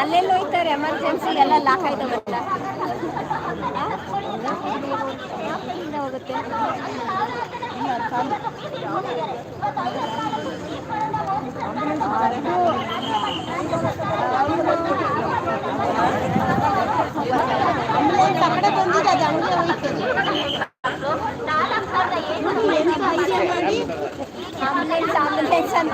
ಅಲ್ಲೆಲ್ಲ ಹೋಯ್ತಾರೆ ಎಮರ್ಜೆನ್ಸಿ ಎಲ್ಲ ಲಾಕ್ ಆಯ್ತವಲ್ಲ ಇಂದ ಹೋಗುತ್ತೆ ಆಂಬುಲೆನ್ಸ್ ಆ ಕಡೆ ಬಂದಿದೆ ಅದು ಹಂಗೆ ಹೋಯ್ತದೆ ಆಂಬುಲೆನ್ಸ್ ಆಂಬುಲೆನ್ಸ್ ಅಂತ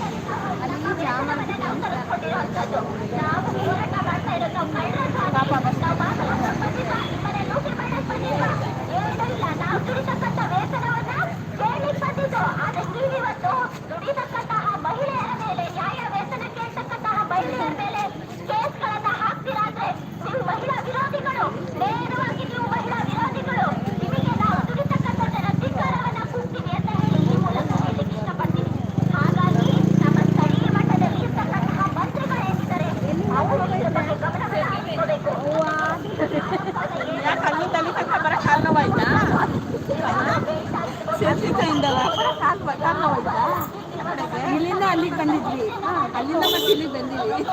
ちょっと。ಅಲ್ಲಿಗೆ ಬಂದಿದ್ವಿ. ಅಲ್ಲಿಂದ ಮತ್ತೆ ಇಲ್ಲಿಗೆ ಇದ್ದೆ.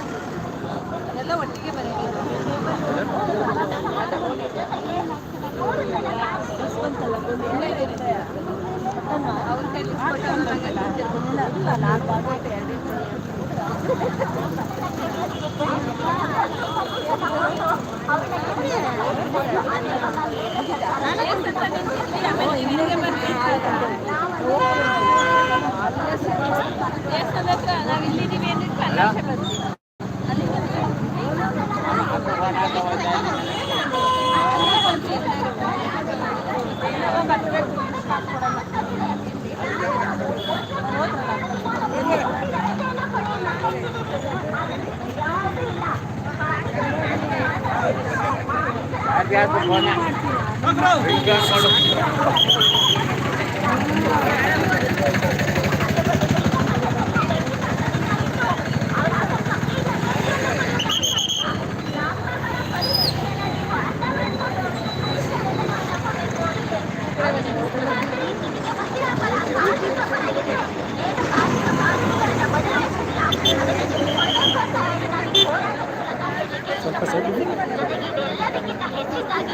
ಅವರೆಲ್ಲ ಒಟ್ಟಿಗೆ ಬಂದಿದ್ದೀವಿ ಅವ್ರ ಕೈಲಿ ನಾನು ಮಾಡ್ಬಿಟ್ಟೆ ಇಲ್ಲಿಗೆ ದೇವಸ್ಥಾನದ ಹತ್ರ ನಾವು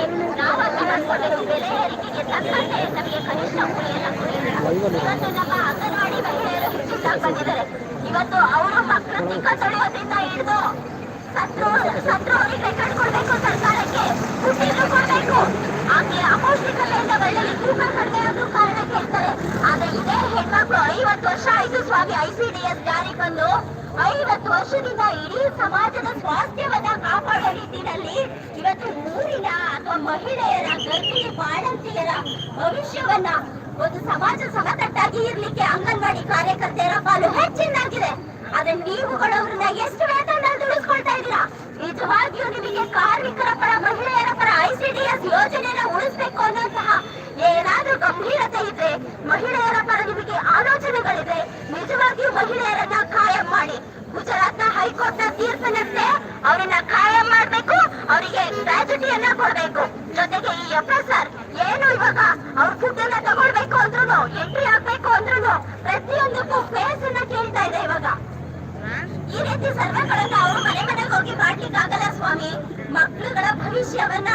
ಹೆಚ್ಚಿದ್ದಾಗಿ ನಾವು ಅರ್ಥ ಮಾಡ್ಕೊಂಡಿರೋ ಬೆಲೆ ಏರಿಕೆಗೆ ತಕ್ಕಂತೆ ನಮಗೆ ಕನಿಷ್ಠ ಕೂಲಿಯನ್ನ ಕೊಡಲಿಲ್ಲ. ಇವತ್ತು ನಮ್ಮ ಅಂಗನವಾಡಿ ಮಹಿಳೆಯರು ಬಂದಿದ್ದಾರೆ ಇವತ್ತು ಅವರು ಮಕ್ಕಳು ಚಿಕ್ಕ ತೊಳೆಯೋದ್ರಿಂದ ಹಿಡಿದು ಸತ್ರು ಸತ್ರು ಅವರಿಗೆ ಕಟ್ಕೊಳ್ಬೇಕು ಸರ್ಕಾರಕ್ಕೆ ದುಡ್ಡಿನ್ನು ಕೊಡ್ಬೇಕು ಆಕೆ ಅಪೌಷ್ಟಿಕತೆಯಿಂದ ಬೆಳ್ಳಿ ತೂಕ ಕಡಿಮೆ ಕಾರಣಕ್ಕೆ ಕಾರಣ ಕೇಳ್ತಾರೆ ಆದ್ರೆ ಇದೇ ಹೆಣ್ಮಕ್ಳು ಐವತ್ತು ವರ್ಷ ಆಯ್ತು ಸ್ವಾಮಿ ಐಸಿಡಿಎಸ್ ಜಾರಿ ಬಂದು ಐವತ್ತು ವರ್ಷದಿಂದ ಇಡೀ ಸಮಾಜದ ಸ್ವಾಸ್ಥ್ಯವನ್ನ ಕಾಪಾಡುವ ನಿಟ್ಟಿನಲ್ಲಿ ಇವತ್ತು ಊರಿನ ಅಥವಾ ಮಹಿಳೆಯರ ಗರ್ಭಿಣಿ ಬಾಣಂತಿಯರ ಭವಿಷ್ಯವನ್ನ ಒಂದು ಸಮಾಜ ಸಮತಟ್ಟಾಗಿ ಇರ್ಲಿಕ್ಕೆ ಅಂಗನವಾಡಿ ಕಾರ್ಯಕರ್ತೆಯರ ಪಾಲು ಹೆಚ್ಚಿನಾಗಿದೆ ಅದನ್ನ ನೀವುಗಳವ್ರನ್ನ ಎಷ್ಟು ವೇತನ ದುಡಿಸ್ಕೊಳ್ತಾ ಇದ್ದೀರಾ? ನಿಜವಾಗಿಯೂ ನಿಮಗೆ ಕಾರ್ಮಿಕರ ಪರ, ಮಹಿಳೆಯರ ಪರ ಐಸಿಡಿಎಸ್ ಯೋಜನೆನ ಉಳಿಸ್ಬೇಕು ಅನ್ನೋಂತಹ ಏನಾದ್ರೂ ಗಂಭೀರತೆ ಇದ್ರೆ, ಮಹಿಳೆಯರ ಪರ ನಿಮಗೆ ಆಲೋಚನೆಗಳಿದ್ರೆ, ನಿಜವಾಗಿಯೂ ಮಹಿಳೆಯರನ್ನ ಕಾಯಂ ಮಾಡಿ. ಗುಜರಾತ್ನ ಹೈಕೋರ್ಟ್ನ ತೀರ್ಪಿನಂತೆ ಅವರನ್ನ ಕಾಯಂ ಮಾಡ್ಬೇಕು, ಅವರಿಗೆ ಟ್ರಾಜಿಟಿಯನ್ನ ಕೊಡ್ಬೇಕು. ಜೊತೆಗೆ ಈ ಎಫ್ ಎಸ್ ಆರ್ ಏನು ಇವಾಗ ಅವ್ರ ಫುಡ್ ಎಲ್ಲ ತಗೊಳ್ಬೇಕು ಅಂದ್ರೂ ಎಂಟ್ರಿ ಆಗ್ಬೇಕು ಅಂದ್ರೂ ಪ್ರತಿಯೊಂದಕ್ಕೂ ಫೇಸ್ ಅನ್ನ ಕೇಳ್ತಾ ಇದೆ ಇವಾಗ ಈ ರೀತಿ ಸರ್ವೆಗಳನ್ನ ಅವರು ಮನೆ ಮನೆಗೆ ಹೋಗಿ ಸ್ವಾಮಿ. ಮಕ್ಕಳುಗಳ ಭವಿಷ್ಯವನ್ನ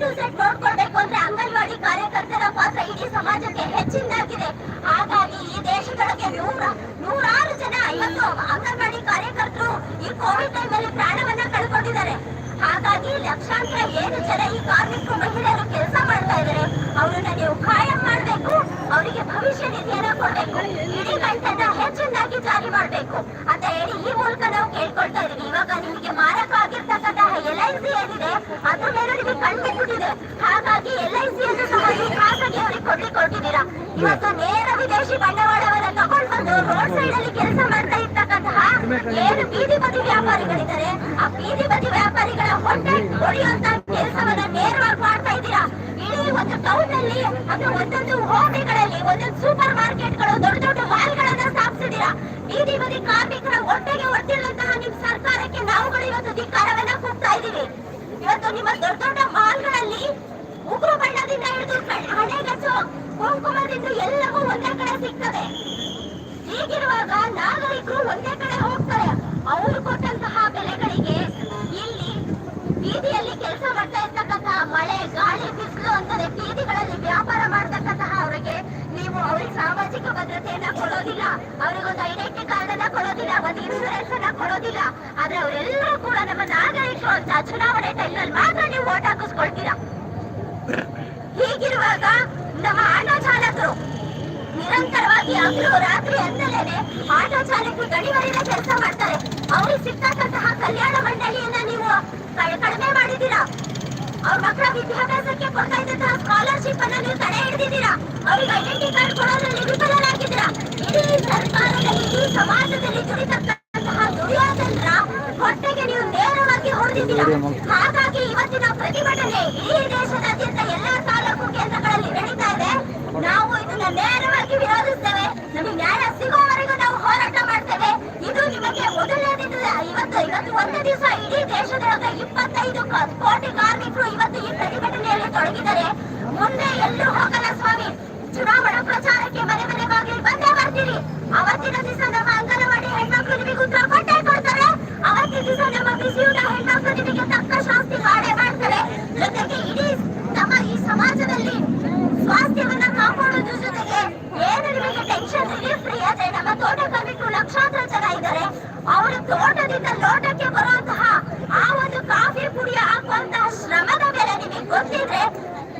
ಟು ನೋಡ್ಕೊಳ್ಬೇಕು ಅಂದ್ರೆ ಅಂಗನವಾಡಿ ಕಾರ್ಯಕರ್ತರ ಪಾತ್ರ ಇಡೀ ಸಮಾಜಕ್ಕೆ ಹೆಚ್ಚಿನದಾಗಿದೆ. ಹಾಗಾಗಿ ಈ ದೇಶದೊಳಗೆ ನೂರ, ನೂರಾರು ಜನ ಇವತ್ತು ಅಂಗನವಾಡಿ ಕಾರ್ಯಕರ್ತರು ಈ ಕೋವಿಡ್ ಟೈಮಲ್ಲಿ ಪ್ರಾಣವನ್ನ ಕಳ್ಕೊಂಡಿದ್ದಾರೆ. ಹಾಗಾಗಿ ಲಕ್ಷಾಂತರ ಏನು ಜನ ಈ ಕಾರ್ಮಿಕರು ಮಹಿಳೆಯರು ಕೆಲಸ ಮಾಡ್ತಾ ಇದ್ದಾರೆ. ಅವರನ್ನ ನೀವು ಕಾಯಂ ಮಾಡ್ಬೇಕು, ಅವರಿಗೆ ಭವಿಷ್ಯ ನಿಧಿಯನ್ನ ಕೊಡ್ಬೇಕು, ಇಡೀ ಕಂತನ್ನ ಹೆಚ್ಚಿನದಾಗಿ ಜಾರಿ ಮಾಡ್ಬೇಕು. ಅಂತ ಹೇಳಿ ಈ ಮೂಲಕ ನಾವು ಕೇಳ್ಕೊಳ್ತಾ ಇದೀವಿ ಇವಾಗ ಆಗಿರ್ತಕ್ಕಂತಹ ಎಲ್ ಐ ಸಿ ಏನಿದೆ ಅದ್ರ ಮೇಲೆ ನಿಮಗೆ ಕಣ್ಬಿಟ್ಬಿಟ್ಟಿದೆ ಹಾಗಾಗಿ ಎಲ್ ಐ ಸಿ ಅನ್ನು ಸಹ ನೀವು ಖಾಸಗಿ ಅವರಿಗೆ ಕೊಡ್ಲಿಕ್ಕೆ ಕೊಟ್ಟಿದ್ದೀರಾ ಇವತ್ತು ನೇರ ವಿದೇಶಿ ಬಂಡವಾಳವನ್ನ ತಗೊಂಡು ಬಂದು ರೋಡ್ ಸೈಡ್ ಅಲ್ಲಿ ಕೆಲಸ ಮಾಡ್ತಾ ಇರ್ತಕ್ಕಂತಹ ಏನು ಬೀದಿ ಬದಿ ವ್ಯಾಪಾರಿಗಳಿದ್ದಾರೆ, ಆ ಬೀದಿ ಬದಿ ವ್ಯಾಪಾರಿಗಳ ಹೊಟ್ಟೆ ಹೊಡೆಯುವಂತ ಕೆಲಸವನ್ನ ನೇರವಾಗಿ ಮಾಡ್ತಾ ಇದ್ದೀರಾ? ಇಡೀ ಒಂದು ಟೌನ್ ಅಲ್ಲಿ, ಅಂದ್ರೆ ಒಂದೊಂದು ಹೋಟೆಲ್ಗಳಲ್ಲಿ ಒಂದೊಂದು ಸೂಪರ್ ಮಾರ್ಕೆಟ್ಗಳು ದೊಡ್ಡ ದೊಡ್ಡ ಮಾಲ್ಗಳನ್ನ ಸ್ಥಾಪಿಸಿದೀರಾ ಬೀದಿ ಬದಿ ಕಾರ್ಮಿಕರ ಹೊಟ್ಟೆಗೆ ಹೊಡೆದಿರುವಂತಹ ನಿಮ್ ಸರ್ಕಾರಕ್ಕೆ ನಾವುಗಳು ಇವತ್ತು ಧಿಕ್ಕಾರವನ್ನ ಕೂಗ್ತಾ ಇದೀವಿ ಇವತ್ತು ನಿಮ್ಮ ದೊಡ್ಡ ದೊಡ್ಡ ಮಾಲ್ಗಳಲ್ಲಿ ಉಗುರು ಬಣ್ಣದಿಂದ ಹಿಡಿದು ಹಣೆಗಚ್ಚು ಕುಂಕುಮದಿಂದ ಎಲ್ಲವೂ ಒಂದೇ ಕಡೆ ಸಿಗ್ತದೆ. ಹೀಗಿರುವಾಗ ನಾಗರಿಕರು ಒಂದೇ ಕಡೆ ಹೋಗ್ತಾರೆ. ಅವರು ಕೊಟ್ಟಂತಹ ಬೆಲೆಗಳಿಗೆ ಬೀದಿಯಲ್ಲಿ ಕೆಲಸ ಮಾಡ್ತಾ ಇರ್ತಕ್ಕಂತಹ ಮಳೆ, ಗಾಳಿ, ಬಿಸಿಲು ಅಂತಂದ್ರೆ ಬೀದಿಗಳಲ್ಲಿ ವ್ಯಾಪಾರ ಮಾಡ್ತಕ್ಕಂತಹ ಅವರಿಗೆ ನೀವು ಅವ್ರಿಗೆ ಸಾಮಾಜಿಕ ಭದ್ರತೆಯನ್ನ ಕೊಡೋದಿಲ್ಲ. ಅವ್ರಿಗೊಂದು ಐಡೆಂಟಿ ಕಾರ್ಡ್ ಅನ್ನ ಕೊಡೋದಿಲ್ಲ, ಒಂದು ಇನ್ಸೂರೆನ್ಸ್ ಅನ್ನ ಕೊಡೋದಿಲ್ಲ. ಆದ್ರೆ ಅವರೆಲ್ಲರೂ ಕೂಡ ನಮ್ಮ ನಾಗರಿಕರು ಅಂತ ಚುನಾವಣೆ ಟೈಮ್ನಲ್ಲಿ ಮಾತ್ರ ನೀವು ಓಟ್ ಹಾಕಿಸ್ಕೊಳ್ತೀರಾ? ಹೀಗಿರುವಾಗ ನಮ್ಮ ಚಾಲಕರು ನಿರಂತರವಾಗಿ ಹಗಲು ರಾತ್ರಿ ಅಂತಲೇನೆ ಆಟೋ ಚಾಲಕರು ಗಡಿವರಿನ ಕೆಲಸ ಮಾಡ್ತಾರೆ. ಅವ್ರಿಗೆ ಸಿಗ್ತಕ್ಕಂತಹ ಕಲ್ಯಾಣ ಮಂಡಳಿಯನ್ನ ನೀವು ಕಡಿಮೆ ಮಾಡಿದ್ದೀರಾ? ಅವ್ರ ಮಕ್ಕಳ ವಿದ್ಯಾಭ್ಯಾಸಕ್ಕೆ ಕೊಡ್ತಾ ಇದ್ದಂತಹ ಸ್ಕಾಲರ್ಶಿಪ್ ಅನ್ನ ನೀವು ತಡೆ ಹಿಡಿದಿದ್ದೀರಾ? ಅವ್ರಿಗೆ ಐಡೆಂಟಿ ಕಾರ್ಡ್ ಕೊಡೋದ್ರಲ್ಲಿ ವಿಫಲರಾಗಿದ್ದೀರಾ ಇಡೀ ಸರ್ಕಾರದಲ್ಲಿ ಇಡೀ ಸಮಾಜದಲ್ಲಿ ದುಡಿತಕ್ಕಂತಹ ದುರ್ಯೋಧನರ ಹೊಟ್ಟೆಗೆ ನೀವು ನೇರವಾಗಿ ಹೊಡೆದಿದ್ದೀರಾ? ಹಾಗಾಗಿ ಇವತ್ತಿನ ಪ್ರತಿಭಟನೆ ಇಡೀ ದೇಶದಾದ್ಯಂತ ಎಲ್ಲಾ ತಾಲೂಕು ಕೇಂದ್ರಗಳಲ್ಲಿ ನಡೀತಾ ಇದೆ ನಾವು ಇದನ್ನ ನೇರವಾಗಿ ವಿರೋಧಿಸ್ತೇವೆ ನಮಗೆ ನ್ಯಾಯ ಸಿಗುವವರೆಗೂ ನಾವು ಹೋರಾಟ ಮಾಡ್ತೇವೆ ಇದು ನಿಮಗೆ ಮೊದಲನೇದಿದ್ದು ಇವತ್ತು ಇವತ್ತು ಒಂದು ದಿವಸ ಇಡೀ ದೇಶದೊಳಗ ಇಪ್ಪತ್ತೈದು ಕೋಟಿ ಕಾರ್ಮಿಕರು ಇವತ್ತು ಈ ಪ್ರತಿಭಟನೆಯಲ್ಲಿ ತೊಡಗಿದ್ದಾರೆ. ಮುಂದೆ ಎಲ್ಲರೂ ಹೋಗಲ್ಲ ಸ್ವಾಮಿ. ಚುನಾವಣಾ ಪ್ರಚಾರಕ್ಕೆ ಮನೆ ಮನೆ ಬಾಗಿಲು ಬಂದೇ ಬರ್ತೀರಿ. ಅವತ್ತಿನ ದಿವಸ ನಮ್ಮ ಅಂಗನವಾಡಿ ಹೆಣ್ಮಕ್ಳು ನಿಮಗೆ ಉತ್ತರ ಕೊಟ್ಟೇ ಕೊಡ್ತಾರೆ. ಅವತ್ತಿನ ದಿವಸ ನಮ್ಮ ಬಿಸಿಯೂಟ ಹೆಣ್ಮಕ್ಳು ನಿಮಗೆ ತಕ್ಕ ಶಾಸ್ತಿ ಮಾಡೇ ಮಾಡ್ತಾರೆ. ಜೊತೆಗೆ ಇಡೀ ನಮ್ಮ ಈ ಸಮಾಜದಲ್ಲಿ ಸ್ವಾಸ್ಥ್ಯವನ್ನ ಕಾಪಾಡೋದ್ರ ಜೊತೆಗೆ ಏನು ನಿಮಗೆ ಟೆನ್ಷನ್ ರಿಲೀಫ್ ಫ್ರೀ ಆದ್ರೆ ನಮ್ಮ ತೋಟ ಕಾರ್ಮಿಕರು ಲಕ್ಷಾಂತರ ಇದ್ದಾರೆ ಅವರು ತೋಟದಿಂದ ಲೋಟಕ್ಕೆ ಬರುವಂತಹ ಆ ಒಂದು ಕಾಫಿ ಪುಡಿ ಹಾಕುವಂತಹ ಶ್ರಮದ ಮೇಲೆ ನಿಮಗೆ ಗೊತ್ತಿದ್ರೆ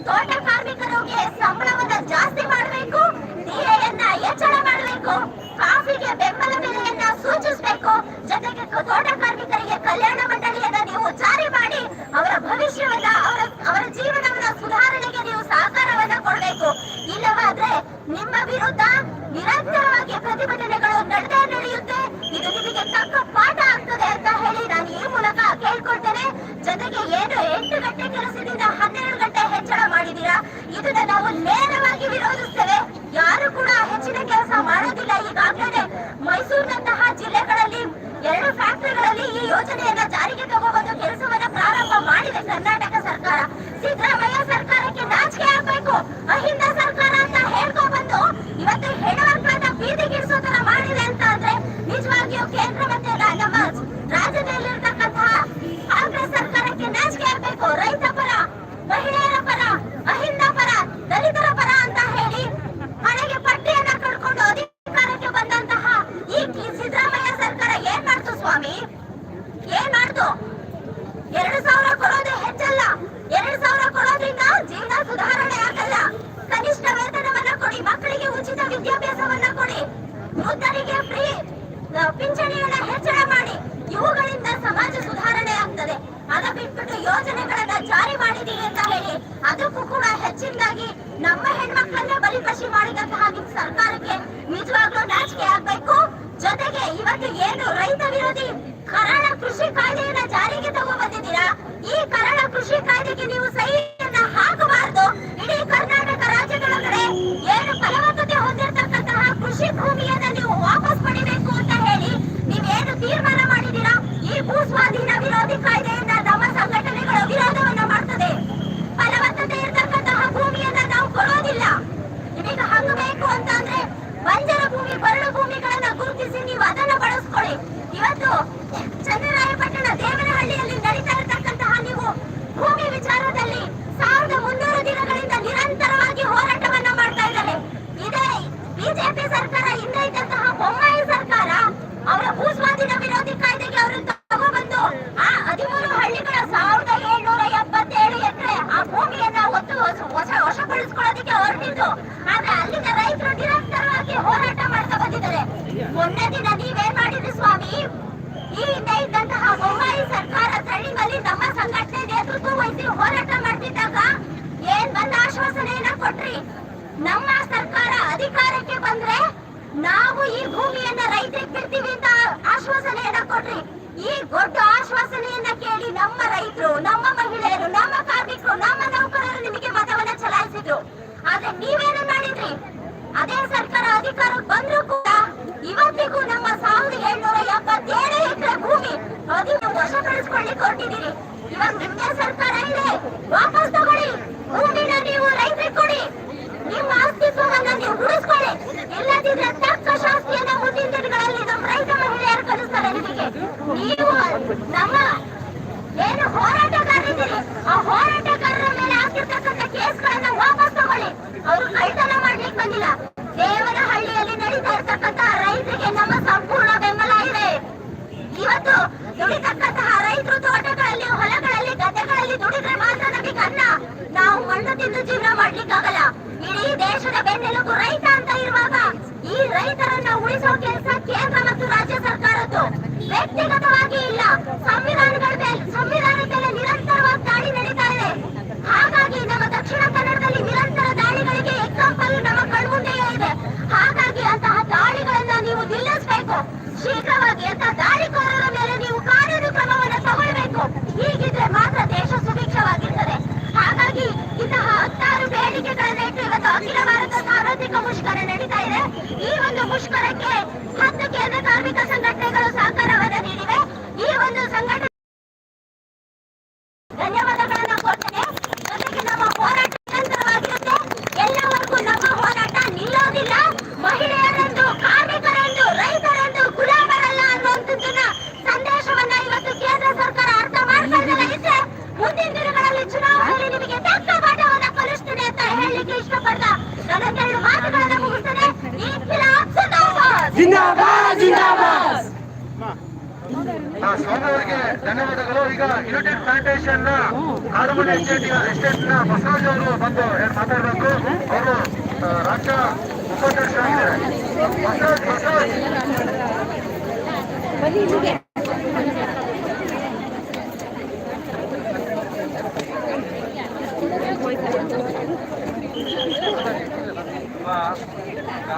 ತೋಟ ಕಾರ್ಮಿಕರಿಗೆ ಸಂಬಳವನ್ನ ಜಾಸ್ತಿ ಮಾಡಬೇಕು, ನೀರೆಯನ್ನ ಹೆಚ್ಚಳ ಮಾಡಬೇಕು, ಕಾಫಿಗೆ ಬೆಂಬಲ ಬೆಲೆಯನ್ನ ಸೂಚಿಸಬೇಕು. ಜೊತೆಗೆ ತೋಟ ಕಾರ್ಮಿಕರಿಗೆ ಕಲ್ಯಾಣ ಮಂಡಳಿಯನ್ನ ನೀವು ಜಾರಿ ಮಾಡಿ ಅವರ ಭವಿಷ್ಯವನ್ನ, ಅವರ ಅವರ ಜೀವನವನ್ನ ಸುಧಾರಣೆಗೆ ನೀವು ಸಹಕಾರವನ್ನ ಕೊಡಬೇಕು. ಇಲ್ಲವಾದ್ರೆ ನಿಮ್ಮ ವಿರುದ್ಧ ನಿರಂತರವಾಗಿ ಪ್ರತಿಭಟನೆಗಳು ನಡೆದೇ ನಡೆಯುತ್ತೆ. ಇದು ನಿಮಗೆ ತಕ್ಕ ಪಾಠ ಆಗ್ತದೆ ಅಂತ ಹೇಳಿ ನಾನು ಈ ಮೂಲಕ ಕೇಳ್ಕೊಳ್ತೇನೆ. ಜೊತೆಗೆ ಏನು ಎಂಟು ಗಂಟೆ ಕೆಲಸದಿಂದ ಹನ್ನೆರಡು ಗಂಟೆ ಹೆಚ್ಚಳ ಮಾಡಿದೀರಾ ಇದನ್ನ ನಾವು ನೇರವಾಗಿ ವಿರೋಧಿಸ್ತೇವೆ. ಯಾರು ಕೂಡ ಹೆಚ್ಚಿನ ಕೆಲಸ ಮಾಡೋದಿಲ್ಲ. ಈಗಾಗಲೇ ಮೈಸೂರಿನಂತಹ ಜಿಲ್ಲೆಗಳಲ್ಲಿ, ಎರಡು ಫ್ಯಾಕ್ಟರಿಗಳಲ್ಲಿ ಈ ಯೋಜನೆಯನ್ನ ಜಾರಿಗೆ ತಗೋಬಹುದು ಕೆಲಸವನ್ನ ಪ್ರಾರಂಭ ಮಾಡಿದೆ ಕರ್ನಾಟಕ ಸರ್ಕಾರ. ಸಿದ್ದರಾಮಯ್ಯ ಸರ್ಕಾರಕ್ಕೆ ನಾಚಿಕೆ ಆಗ್ಬೇಕು. ಅಹಿಂದ ಸರ್ಕಾರ ಅಂತ ಹೇಳ್ಕೊಂಡ್ಬಂದು ಇವತ್ತು ಹೆಣ್ಮಕ್ಳನ್ನ ಬೀದಿಗಿಳಿಸೋ ತರ ಮಾಡಿದೆ ಅಂತ ಅಂದ್ರೆ ನಿಜವಾಗಿಯೂ ಕೇಂದ್ರ ಮತ್ತೆ ರಾ- ನಮ್ಮ ರಾಜ್ಯದಲ್ಲಿರ್ತಕ್ಕಂತಹ ಕಾಂಗ್ರೆಸ್ ಸರ್ಕಾರಕ್ಕೆ ನಾಚಿಕೆ ಆಗ್ಬೇಕು ರೈತ ಪರ ಮಹಿಳೆಯರ ಪರ ಅಹಿಂದ ಪರ ದಲಿತರ ಪರ ಅಂತ ಹೇಳಿ ಹಣೆಗೆ ಪಟ್ಟಿಯನ್ನ ಕಟ್ಕೊಂಡು ಅಧಿಕಾರಕ್ಕೆ ಬಂದಂತಹ ಈ ಈ ಸಿದ್ದರಾಮಯ್ಯ ಸರ್ಕಾರ ಏನ್ ಮಾಡ್ತು ಸ್ವಾಮಿ ಏನ್ ಮಾಡ್ತು ಅದಕ್ಕೂ ಕೂಡ ಹೆಚ್ಚಿನದಾಗಿ ನಮ್ಮ ಹೆಣ್ಮಕ್ಳನ್ನೇ ಬಲಿಪಶಿ ಮಾಡಿದಂತಹ ನಿಮ್ ಸರ್ಕಾರಕ್ಕೆ ನಿಜವಾಗ್ಲೂ ನಾಚಿಕೆ ಆಗ್ಬೇಕು ಜೊತೆಗೆ ಇವತ್ತು ಏನು ರೈತ ವಿರೋಧಿ? ಕರಾಳ ಕೃಷಿ ಕಾಯ್ದೆಯನ್ನ ಜಾರಿಗೆ ತಗೊಂಡ್ಬಂದಿದ್ದೀರಾ ಈ ಕರಾಳ ಕೃಷಿ ಕಾಯ್ದೆಗೆ ನೀವು ಸಹಿಯನ್ನ ಹಾಕಬಾರದು. ಇಡೀ ಕರ್ನಾಟಕ ರಾಜ್ಯದೊಳಗಡೆ ಏನು ಫಲವತ್ತತೆ ಹೊಂದಿರತಕ್ಕಂತಹ ಕೃಷಿ ಭೂಮಿಯನ್ನ ನೀವು ವಾಪಸ್ ಪಡಿಬೇಕು ಅಂತ ಹೇಳಿ ನೀವೇನು ತೀರ್ಮಾನ ಮಾಡಿದ್ದೀರಾ? ಈ ಭೂ ಸ್ವಾಧೀನ ವಿರೋಧಿ ಕಾಯ್ದೆಯನ್ನ ನಮ್ಮ ಸಂಘಟನೆಗಳು ವಿರೋಧವನ್ನು ಮಾಡ್ತದೆ. ಫಲವತ್ತತೆ ಇರತಕ್ಕಂತಹ ಭೂಮಿಯನ್ನ ನಾವು ಕೊಡೋದಿಲ್ಲ. ನಿಮಗೆ ಹಂಗ ಬೇಕು ಅಂತಂದ್ರೆ ಬಂಜರ ಭೂಮಿ ಬರಡು ಭೂಮಿಗಳನ್ನ ಗುರುತಿಸಿ ನೀವು ಅದನ್ನ ಬಳಸ್ಕೊಳ್ಳಿ. ಇವತ್ತು ಚನ್ನರಾಯಪಟ್ಟಣ ದೇವನಹಳ್ಳಿಯಲ್ಲಿ ನಡೀತಾ ಇರತಕ್ಕಂತಹ ನೀವು ಭೂಮಿ ವಿಚಾರದಲ್ಲಿ ಸಾವಿರದ ಮುನ್ನೂರು ದಿನಗಳಿಂದ ನಿರಂತರವಾಗಿ ಹೋರಾಟವನ್ನ ಮಾಡ್ತಾ ಇದ್ದಾರೆ ಇದೇ ಬಿಜೆಪಿ ಸರ್ಕಾರ ಹಿಂದೆ ಇದ್ದಂತಹ ಬೊಮ್ಮಾಯಿ ಸರ್ಕಾರ ಅವರ ಭೂಸ್ವಾಧೀನ ವಿರೋಧಿ ಕಾಯ್ದೆಗೆ ಅವರನ್ನು ತಗೊಬಂದು ಆ ಹದಿಮೂರು ಹಳ್ಳಿಗಳ ಸಾವಿರದ ಏಳ್ನೂರ ಎಪ್ಪತ್ತೇಳು ಎಕರೆ ಆ ಭೂಮಿಯನ್ನ ಒತ್ತು ವಶ ವಶಪಡಿಸ್ಕೊಳ್ಳೋದಕ್ಕೆ ಹೊರಟಿದ್ದು ಆದ್ರೆ ಅಲ್ಲಿನ ರೈತರು ನಿರಂತರವಾಗಿ ಹೋರಾಟ ಮಾಡ್ತಾ ಬಂದಿದ್ದಾರೆ ಮೊನ್ನೆ ದಿನ ನೀವೇನ್ ಮಾಡಿದ್ರಿ ಸ್ವಾಮಿ ಈ ಹಿಂದೆ ಇದ್ದಂತಹ ಬೊಮ್ಮಾಯಿ ಸರ್ಕಾರ ತಳಿಮಲ್ಲಿ ನಮ್ಮ ಸಂಘಟನೆ ನೇತೃತ್ವ ವಹಿಸಿ ಹೋರಾಟ ಮಾಡ್ತಿದ್ದಾಗ ಏನ್ ಬಂದ ಆಶ್ವಾಸನೆಯನ್ನ ಕೊಟ್ರಿ ನಮ್ಮ ಸರ್ಕಾರ ಅಧಿಕಾರಕ್ಕೆ ಬಂದ್ರೆ ನಾವು ಈ ಭೂಮಿಯನ್ನ ರೈತರಿಗೆ ಬಿಡ್ತೀವಿ ಅಂತ ಆಶ್ವಾಸನೆಯನ್ನ ಕೊಟ್ರಿ ಈ ದೊಡ್ಡ ಆಶ್ವಾಸನೆಯನ್ನ ಕೇಳಿ ನಮ್ಮ ರೈತರು, ನಮ್ಮ ಮಹಿಳೆಯರು, ನಮ್ಮ ಕಾರ್ಮಿಕರು, ನಮ್ಮ ನೌಕರರು ನಿಮಗೆ ಮತವನ್ನ ಚಲಾಯಿಸಿದ್ರು. ಆದ್ರೆ ನೀವೇನು ಮಾಡಿದ್ರಿ? ಅದೇ ಸರ್ಕಾರ ಅಧಿಕಾರಕ್ಕೆ ಬಂದ್ರೂ ಕೂಡ ಇವತ್ತಿಗೂ ನಮ್ಮ ಸಾವಿರದ ಏಳ್ನೂರ ಎಪ್ಪತ್ತೇಳು ಎಕರೆ ಭೂಮಿ ಅದನ್ನು ಕಳಿಸ್ಕೊಳ್ಳಿಕ್ಕೆ ಹೊರಟಿದ್ದೀರಿ ಇವಾಗ ನಿಮ್ಮ ಸರ್ಕಾರ ಇದೆ. ವಾಪಸ್ ತಗೊಳ್ಳಿ. ಭೂಮಿನ ನೀವು ರೈತರಿಗೆ ಕೊಡಿ ನಿಮ್ಮ ಅಸ್ತಿತ್ವವನ್ನ ನೀವು ಉಳಿಸ್ಕೊಳ್ಳಿ ಇಲ್ಲದಿದ್ರೆ ತಕ್ಕ ಶಾಸ್ತಿಯನ್ನ ಮುಂದಿನ ದಿನಗಳಲ್ಲಿ ನಮ್ಮ ರೈತ ಮಹಿಳೆಯರು ಕಲಿಸ್ತಾರೆ ನಿಮಗೆ ನೀವು ನಮ್ಮ ಏನು ಹೋರಾಟಗಾರರಿದ್ದೀರಿ ಆ ಹೋರಾಟಗಾರರ ಮೇಲೆ ಹಾಕಿರ್ತಕ್ಕಂಥ ಕೇಸ್ಗಳನ್ನ ವಾಪಸ್ ತಗೊಳ್ಳಿ. ಅವರು ಕಳ್ತನ ಮಾಡ್ಲಿಕ್ಕೆ ಬಂದಿಲ್ಲ. ದೇವನಹಳ್ಳಿಯಲ್ಲಿ ನಡೀತಾ ಇರ್ತಕ್ಕಂತಹ ರೈತರಿಗೆ ನಮ್ಮ ಸಂಪೂರ್ಣ ಬೆಂಬಲ ಇದೆ. ಇವತ್ತು ದುಡಿತಕ್ಕಂತಹ ರೈತರು ತೋಟಗಳಲ್ಲಿ, ಹೊಲಗಳಲ್ಲಿ, ಗದ್ದೆಗಳಲ್ಲಿ ದುಡಿದ್ರೆ ಮಾತ್ರ ನಮಗೆ ಅನ್ನ. ನಾವು ಮಣ್ಣು ತಿಂದು ಜೀವನ ಮಾಡ್ಲಿಕ್ಕಾಗಲ್ಲ. ಇಡೀ ದೇಶದ ಬೆನ್ನೆಲುಬು ರೈತ ಅಂತ ಇರುವಾಗ ಈ ರೈತರನ್ನ ಉಳಿಸೋ ಕೆಲಸ ಕೇಂದ್ರ ರಾಜ್ಯ ಸರ್ಕಾರದ್ದು ವ್ಯಕ್ತಿಗತವಾಗಿ ಇಲ್ಲ. ಸಂವಿಧಾನಗಳ ಮೇಲೆ, ಸಂವಿಧಾನದ ನಿರಂತರವಾಗಿ ದಾಳಿ ನಡೀತಾ ಇದೆ. ಹಾಗಾಗಿ ನಮ್ಮ ದಕ್ಷಿಣ ಕನ್ನಡದಲ್ಲಿ ನಿರಂತರ ದಾಳಿಗಳಿಗೆ ಎಕ್ಸಾಂಪಲ್ ನಮ್ಮ ಕಣ್ಮುಂದೆಯೇ ಇದೆ. ಹಾಗಾಗಿ ಅಂತಹ ದಾಳಿಗಳನ್ನ ನೀವು ನಿಲ್ಲಿಸಬೇಕು. ಶೀಘ್ರವಾಗಿ ಅಂತ ದಾಳಿಕೋರರ ಮೇಲೆ ನೀವು ಇಟ್ಟು ಇವತ್ತು ಅಖಿಲ ಭಾರತ ಸಾರ್ವತ್ರಿಕ ಮುಷ್ಕರ ನಡೀತಾ ಇದೆ ಈ ಒಂದು ಮುಷ್ಕರಕ್ಕೆ ಹತ್ತು ಕೇಂದ್ರ ಕಾರ್ಮಿಕ ಸಂಘಟನೆಗಳು ಸಹಕಾರವನ್ನು ನೀಡಿವೆ ಈ ಒಂದು ಸಂಘಟನೆ ಮುಂದಿನ ಕೊಡ್ತೇನೆ ಹೋರಾಟ ಮಹಿಳೆಯರಂದು ರೈತರಂದು ಸಂದೇಶವನ್ನ ಇವತ್ತು ಕೇಂದ್ರ ಸರ್ಕಾರ ಅರ್ಥ ದಿನಗಳಲ್ಲಿ ಚುನಾವಣೆಯಲ್ಲಿ ನಿಮಗೆ ತಕ್ಕ ಪಾಠವನ್ನ ಕಲಿಸ್ತೀನಿ ಅಂತ ಹೇಳಲಿಕ್ಕೆ ಇಷ್ಟಪಡ್ತ ಮಾತುಗಳನ್ನ ಜಿಂದಾಬಾದ್ ಜಿಂದಾಬಾದ್. ಜಿಂದಾಬಾದ್ ಆ, ಸ್ವಾಮಿ ಅವರಿಗೆ ಧನ್ಯವಾದಗಳು. ಈಗ ಯುನೈಟೆಡ್ ಪ್ಲಾಂಟೇಶನ್ನ ಕಾಡುಮನೆ ಎಸ್ಟೇಟ್ ಎಸ್ಟೇಟ್ನ ಬಸವರಾಜ್ ಅವರು ಬಂದು ಮಾತಾಡಬೇಕು ಮಾತಾಡ್ಬೇಕು? ಅವರು ರಾಜ್ಯ ಉಪಾಧ್ಯಕ್ಷರಾಗಿದ್ದಾರೆ. ಬಸವರಾಜ್ ಬಸವರಾಜ್.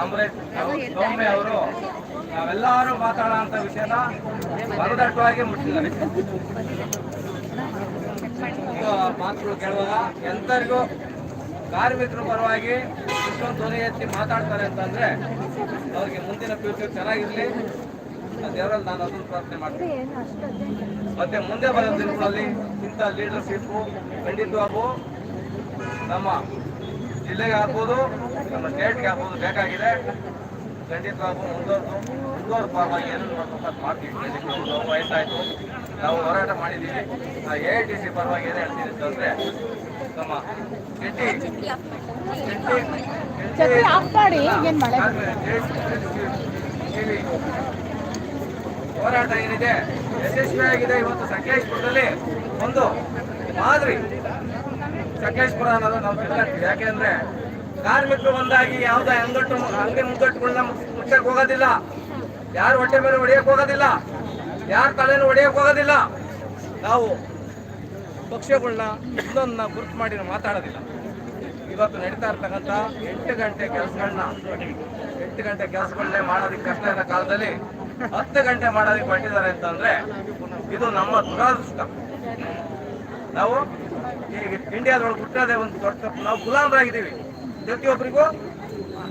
ಕಾಮ್ರೇಡ್ ಸೌಮ್ಯ ಅವರು, ನಾವೆಲ್ಲರೂ ಮಾತಾಡೋಂಥ ವಿಷಯನ ಬರದಟ್ಟವಾಗಿ ಮುಟ್ಟಿದ್ದಾರೆ ಮಾತು ಮಾತುಗಳು ಕೇಳುವಾಗ ಎಲ್ಲರಿಗೂ ಕಾರ್ಮಿಕರ ಪರವಾಗಿ ಇಷ್ಟೊಂದು ಧ್ವನಿ ಎತ್ತಿ ಮಾತಾಡ್ತಾರೆ ಅಂತಂದ್ರೆ ಅವ್ರಿಗೆ ಮುಂದಿನ ಫ್ಯೂಚರ್ ಚೆನ್ನಾಗಿರ್ಲಿ. ದೇವರಲ್ಲಿ ನಾನು ಅದನ್ನು ಪ್ರಾರ್ಥನೆ ಮಾಡ್ತೀನಿ. ಮತ್ತೆ ಮುಂದೆ ಬರೋ ದಿನಗಳಲ್ಲಿ ಇಂಥ ಲೀಡರ್ಶಿಪ್ಪು ಖಂಡಿತವಾಗೂ ನಮ್ಮ ಜಿಲ್ಲೆಗೆ ಆಗ್ಬೋದು ನಮ್ಮ ಸ್ಟೇಟ್ಗೆ ಆಗ್ಬೋದು ಬೇಕಾಗಿದೆ. ಖಂಡಿತವಾಗೂ ಮುಂದುವರೆದು ಮುಂದುವರೆದ ಪರವಾಗಿ ಏನು ಮಾಡ್ತೀವಿ ವಯಸ್ಸಾಯಿತು. ನಾವು ಹೋರಾಟ ಮಾಡಿದ್ದೀವಿ. ಆ ಎ ಟಿ ಸಿ ಪರವಾಗಿ ಏನು ಹೇಳ್ತೀನಿ ಅಂತಂದರೆ ನಮ್ಮ ಮಳೆ ಹೋರಾಟ ಏನಿದೆ? ಯಶಸ್ವಿಯಾಗಿದೆ ಇವತ್ತು ಸಕಲೇಶ್ಪುರದಲ್ಲಿ ಒಂದು ಮಾದರಿ. ಸಕಲೇಶ್ಪುರ ಅನ್ನೋದು ನಾವು ತಿಳ್ಕೊಂತೀವಿ ಯಾಕೆಂದ್ರೆ ಕಾರ್ಮಿಕರು ಒಂದಾಗಿ ಯಾವುದೇ ಅಂಗಟ್ಟು ಅಂಗಡಿ ಮುಂಗಟ್ಟುಗಳನ್ನ ಮುಚ್ಚಕ್ ಹೋಗೋದಿಲ್ಲ. ಯಾರು ಹೊಟ್ಟೆ ಮೇಲೆ ಹೊಡೆಯಕ್ ಹೋಗೋದಿಲ್ಲ. ಯಾರ ತಲೆನೂ ಹೊಡೆಯಕ್ ಹೋಗೋದಿಲ್ಲ. ನಾವು ಪಕ್ಷಗಳನ್ನ ಇನ್ನೊಂದನ್ನ ಗುರುತು ಮಾಡಿ ಮಾತಾಡೋದಿಲ್ಲ. ಇವತ್ತು ನಡೀತಾ ಇರ್ತಕ್ಕಂಥ ಎಂಟು ಗಂಟೆ ಕೆಲಸಗಳನ್ನ ಎಂಟು ಗಂಟೆ ಕೆಲಸಗಳನ್ನೇ ಮಾಡೋದಕ್ಕೆ ಕಷ್ಟ ಇರೋ ಕಾಲದಲ್ಲಿ ಹತ್ತು ಗಂಟೆ ಮಾಡೋದಕ್ಕೆ ಬಂದಿದ್ದಾರೆ ಅಂತಂದ್ರೆ ಇದು ನಮ್ಮ ದುರಾದೃಷ್ಟ. ನಾವು ಇಂಡಿಯಾದೊಳಗೆ ಹುಟ್ಟೋದೇ ಒಂದು ದೊಡ್ಡ ತಪ್ಪು ನಾವು ಗುಲಾಮರಾಗಿದ್ದೀವಿ. ಪ್ರತಿಯೊಬ್ಬರಿಗೂ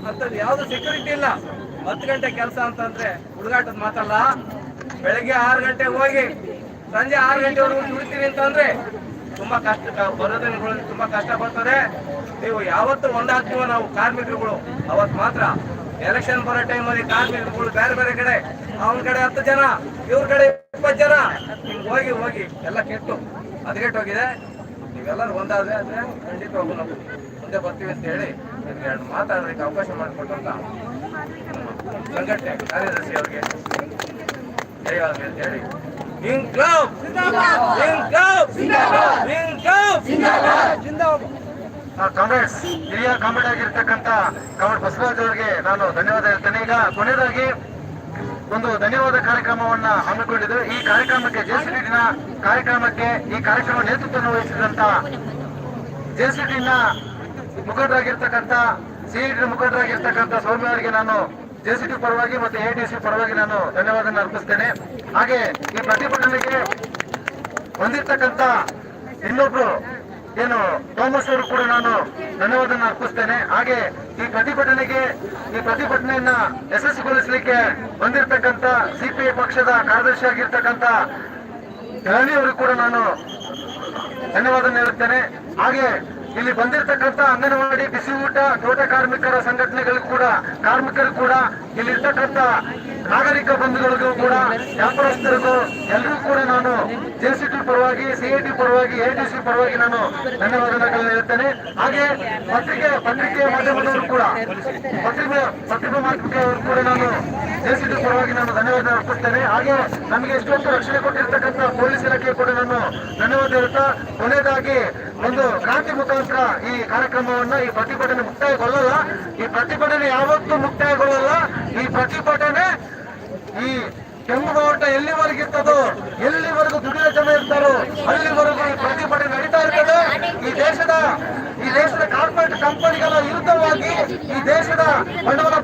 ಅಂಥದ್ದು ಯಾವುದು ಸೆಕ್ಯೂರಿಟಿ ಇಲ್ಲ. ಹತ್ತು ಗಂಟೆ ಕೆಲಸ ಅಂತಂದ್ರೆ ಹುಡುಗಾಟದ ಮಾತಲ್ಲ. ಬೆಳಗ್ಗೆ ಆರು ಗಂಟೆಗೆ ಹೋಗಿ ಸಂಜೆ ಆರು ಗಂಟೆವರೆಗೂ ದುಡಿತೀವಿ ಅಂತಂದ್ರೆ ತುಂಬಾ ಕಷ್ಟ. ಬರೋದನ್ನ ತುಂಬಾ ಕಷ್ಟ ಬರ್ತದೆ ನೀವು ಯಾವತ್ತು ಒಂದಾಗ್ತೀವೋ ನಾವು ಕಾರ್ಮಿಕರುಗಳು. ಅವತ್ತು ಮಾತ್ರ ಎಲೆಕ್ಷನ್ ಬರೋ ಟೈಮಲ್ಲಿ ಕಾರ್ಮಿಕರುಗಳು ಬೇರೆ ಬೇರೆ ಕಡೆ, ಅವನ ಕಡೆ ಹತ್ತು ಜನ, ಇವ್ರ ಕಡೆ ಇಪ್ಪತ್ತು ಜನ. ಹಿಂಗ್ ಹೋಗಿ ಎಲ್ಲ ಕೆಟ್ಟು. ಹದಗೆಟ್ಟೋಗಿದೆ ನೀವೆಲ್ಲರೂ ಒಂದಾದ್ರೆ ಅಂದ್ರೆ ಖಂಡಿತವಾಗೂ ನಾವು ಮುಂದೆ ಬರ್ತೀವಿ ಅಂತ ಹೇಳಿ ನಿಮ್ಗೆ ಎರಡು ಮಾತಾಡೋದಕ್ಕೆ ಅವಕಾಶ ಮಾಡಿಕೊಟ್ಟಂತ ಸಂಘಟನೆ ಕಾರ್ಯದರ್ಶಿ ಅವರಿಗೆ ಜಯವಾಗಲಿ ಅಂತ ಹೇಳಿ. ಕಾಮ್ರೇಡ್ಸ್ ಹಿರಿಯ ಕಾಮ್ರೇಡ್ ಆಗಿರ್ತಕ್ಕಂಥ ಕಾಮ್ರೇಡ್ ಬಸವರಾಜ್ ಅವರಿಗೆ ನಾನು ಧನ್ಯವಾದ ಹೇಳ್ತೇನೆ. ಈಗ ಕೊನೆಯದಾಗಿ ಒಂದು ಧನ್ಯವಾದ ಕಾರ್ಯಕ್ರಮವನ್ನ ಹಮ್ಮಿಕೊಂಡಿದ್ದು ಈ ಕಾರ್ಯಕ್ರಮಕ್ಕೆ ಜೆಸಿಡಿನ ಕಾರ್ಯಕ್ರಮಕ್ಕೆ ಈ ಕಾರ್ಯಕ್ರಮ ನೇತೃತ್ವವನ್ನು ವಹಿಸಿದಂತ ಜೆಸಿಡಿನ ಮುಖಂಡರಾಗಿರ್ತಕ್ಕಂಥ ಸಿಇಡಿನ ಮುಖಂಡರಾಗಿರ್ತಕ್ಕಂಥ ಸೌಮ್ಯ ಅವರಿಗೆ ನಾನು ಜೆಸಿಟಿ ಪರವಾಗಿ ಮತ್ತು ಎಡಿಸಿ ಪರವಾಗಿ ನಾನು ಧನ್ಯವಾದ ಅರ್ಪಿಸ್ತೇನೆ. ಹಾಗೆ ಈ ಪ್ರತಿಭಟನೆಗೆ ಹೊಂದಿರ್ತಕ್ಕಂಥ ಇನ್ನೊಬ್ರು ಏನು ಥಾಮಸ್ ಅವರು ಕೂಡ ನಾನು ಧನ್ಯವಾದವನ್ನು ಅರ್ಪಿಸ್ತೇನೆ. ಹಾಗೆ ಈ ಪ್ರತಿಭಟನೆಗೆ, ಈ ಪ್ರತಿಭಟನೆಯನ್ನ ಯಶಸ್ವಿಗೊಳಿಸಲಿಕ್ಕೆ ಬಂದಿರತಕ್ಕಂತ ಸಿಪಿಐ ಪಕ್ಷದ ಕಾರ್ಯದರ್ಶಿ ಆಗಿರ್ತಕ್ಕಂಥ ಧರಣಿಯವರು ಕೂಡ ನಾನು ಧನ್ಯವಾದ ಹೇಳುತ್ತೇನೆ. ಹಾಗೆ ಇಲ್ಲಿ ಬಂದಿರತಕ್ಕಂತ ಅಂಗನವಾಡಿ ಬಿಸಿ ಊಟ ತೋಟ ಕಾರ್ಮಿಕರ ಸಂಘಟನೆಗಳು ಕೂಡ, ಕಾರ್ಮಿಕರು ಕೂಡ ಇಲ್ಲಿರ್ತಕ್ಕಂತ ನಾಗರಿಕ ಬಂಧುಗಳಿಗೂ ಕೂಡ, ವ್ಯಾಪಾರಸ್ಥರಿಗೂ ಎಲ್ಲರೂ ಕೂಡ ನಾನು ಜೆಸಿಟಿ ಪರವಾಗಿ, ಸಿಐಟಿ ಪರವಾಗಿ ಎಟಿಸಿ ಪರವಾಗಿ ನಾನು ಧನ್ಯವಾದಗಳನ್ನು ಹೇಳ್ತೇನೆ ಹಾಗೆ ಪತ್ರಿಕೆ ಪತ್ರಿಕೆ ಮಾಧ್ಯಮದವರು ಕೂಡ, ಪತ್ರಿಕೆ ಪತ್ರಿಕೆ ಮಾಧ್ಯಮದವರು ಕೂಡ ನಾನು ಜೆಸಿಟಿ ಪರವಾಗಿ ನಾನು ಧನ್ಯವಾದ ಅರ್ಪಿಸ್ತೇನೆ. ಹಾಗೆ ನಮಗೆ ಎಷ್ಟೊಂದು ರಕ್ಷಣೆ ಕೊಟ್ಟಿರ್ತಕ್ಕಂಥ ಪೊಲೀಸ್ ಇಲಾಖೆ ಕೂಡ ನಾನು ಧನ್ಯವಾದ ಹೇಳ್ತಾ, ಕೊನೆಯದಾಗಿ ಒಂದು ಕ್ರಾಂತಿ ಮುಖಾಂತರ ಈ ಕಾರ್ಯಕ್ರಮವನ್ನ, ಈ ಪ್ರತಿಭಟನೆ ಮುಕ್ತಾಯಗೊಳ್ಳಲ್ಲ. ಈ ಪ್ರತಿಭಟನೆ ಯಾವತ್ತೂ ಮುಕ್ತಾಯಗೊಳ್ಳಲ್ಲ. ಈ ಪ್ರತಿಭಟನೆ ಈ ಕೆಂಪುಗೌಟ ಎಲ್ಲಿವರೆಗಿರ್ತದೋ, ಎಲ್ಲಿವರೆಗೂ ದುಡಿದ ಜನ ಇರ್ತಾರೋ, ಅಲ್ಲಿವರೆಗೂ ಈ ಪ್ರತಿಭಟನೆ ನಡೀತಾ ಇರ್ತದೆ. ಈ ದೇಶದ ಈ ದೇಶದ ಕಾರ್ಪೊರೇಟ್ ಕಂಪನಿಗಳ ವಿರುದ್ಧವಾಗಿ ಈ ದೇಶದ ಬಂಡವಾಳ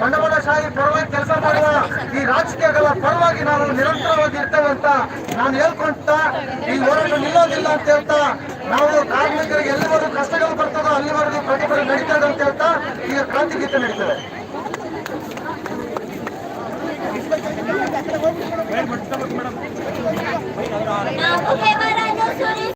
ಬಂಡವಾಳಶಾಹಿ ಪರವಾಗಿ ಕೆಲಸ ಮಾಡುವ ಈ ರಾಜಕೀಯಗಳ ಪರವಾಗಿ ನಾವು ನಿರಂತರವಾಗಿ ಇರ್ತೇವೆ ಅಂತ ನಾನು ಹೇಳ್ಕೊಂತ ಈ ಹೋರಾಟ ನಿಲ್ಲೋದಿಲ್ಲ ಅಂತ ಹೇಳ್ತಾ, ನಾವು ಕಾರ್ಮಿಕರಿಗೆ ಎಲ್ಲಿವರೆಗೂ ಕಷ್ಟಗಳು ಬರ್ತದೋ ಅಲ್ಲಿವರೆಗೂ ಪ್ರತಿಭಟನೆ ನಡೀತದೆ ಅಂತ ಹೇಳ್ತಾ, ಈಗ ಕ್ರಾಂತಿ ಗೀತೆ ನಡೀತದೆ ಮೇಡಮ್